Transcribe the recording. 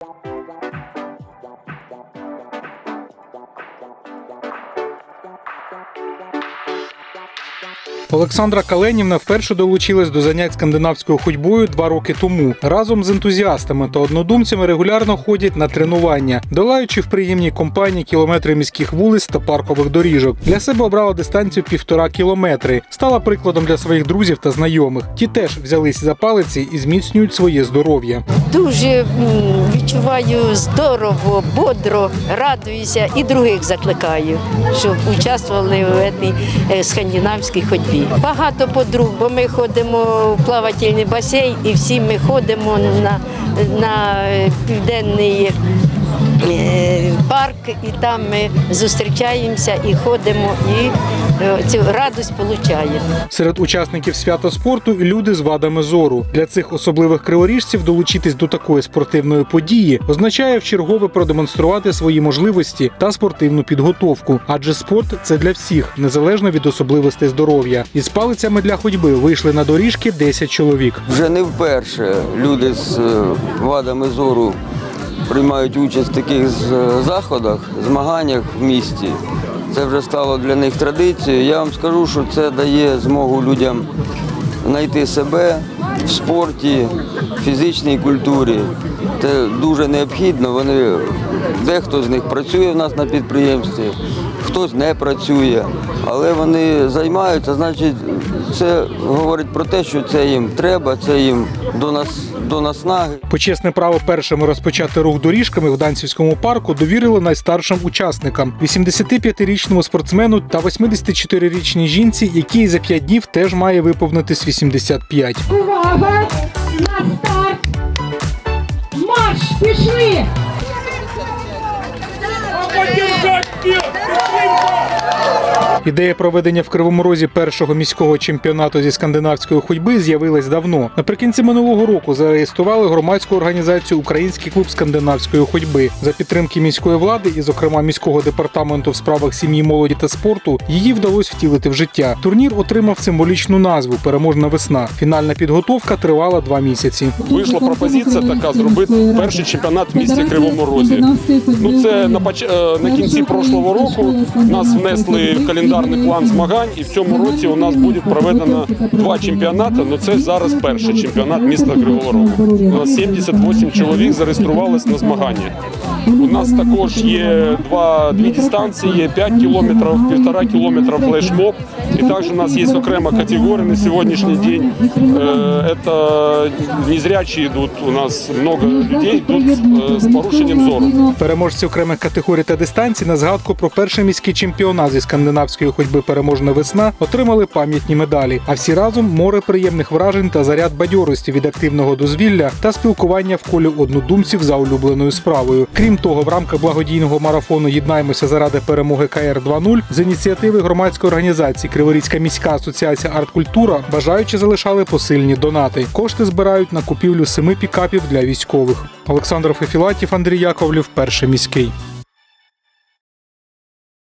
Thank you. Олександра Каленівна вперше долучилась до занять скандинавською ходьбою два роки тому. Разом з ентузіастами та однодумцями регулярно ходять на тренування, долаючи в приємній компанії кілометри міських вулиць та паркових доріжок. Для себе обрала дистанцію півтора кілометри. Стала прикладом для своїх друзів та знайомих. Ті теж взялись за палиці і зміцнюють своє здоров'я. Дуже відчуваю здорово, бодро, радуюся і других закликаю, щоб участвували в цій е, скандинавській ходьбі. Багато подруг, бо ми ходимо в плавательний басейн і всі ми ходимо на, на е, південний парк, і там ми зустрічаємося і ходимо, і е, цю радість отримуємо. Серед учасників свята спорту і люди з вадами зору. Для цих особливих криворіжців долучитись до такої спортивної події означає вчергове продемонструвати свої можливості та спортивну підготовку. Адже спорт це для всіх, незалежно від особливостей здоров'я. Із палицями для ходьби вийшли на доріжки 10 чоловік. Вже не вперше люди з е, вадами зору приймають участь в таких заходах, змаганнях в місті. Це вже стало для них традицією. Я вам скажу, що це дає змогу людям знайти себе в спорті, в фізичній культурі. Це дуже необхідно. Вони, дехто з них працює в нас на підприємстві, хтось не працює, але вони займаються, значить, це говорить про те, що це їм треба, це їм до нас до наснаги. Почесне право першими розпочати рух доріжками в Данцівському парку довірили найстаршим учасникам: 85-річному спортсмену та 84-річній жінці, якій за 5 днів теж має виповнитись 85. Увага! На старт! Марш! Пішли! Ідея проведення в Кривому Розі першого міського чемпіонату зі скандинавської ходьби з'явилась давно. Наприкінці минулого року зареєстрували громадську організацію Український клуб скандинавської ходьби за підтримки міської влади і, зокрема, міського департаменту в справах сім'ї, молоді та спорту. Її вдалося втілити в життя. Турнір отримав символічну назву Переможна весна. Фінальна підготовка тривала два місяці. Вийшла пропозиція така зробити перший чемпіонат в місті Кривому Розі. Ну це на поч... е, на кінці прошлого року нас внесли в календарний план змагань, і в цьому році у нас буде проведено два чемпіонати. Ну це зараз перший чемпіонат міста Кривого Рогу. У нас 78 чоловік зареєструвалися на змагання. У нас також є два дві дистанції: є 5 кілометрів, півтора кілометра флешмоб. І також у нас є окрема категорія на сьогоднішній день. Е, Это незрячі йдуть. У нас много людей йдуть з, е, порушенням зору. Переможці окремих категорій та дистанцій на згадку про перший міський чемпіонат зі скандинавської ходьби Переможна весна отримали пам'ятні медалі. А всі разом море приємних вражень та заряд бадьорості від активного дозвілля та спілкування в колі однодумців за улюбленою справою. Крім того, в рамках благодійного марафону Єднаймося заради перемоги КР 2.0» з ініціативи громадської організації Криворізька міська асоціація арткультура бажаючи залишали посильні донати. Кошти збирають на купівлю семи пікапів для військових. Олександр Фефілатів, Андрій Яковлів, перший міський.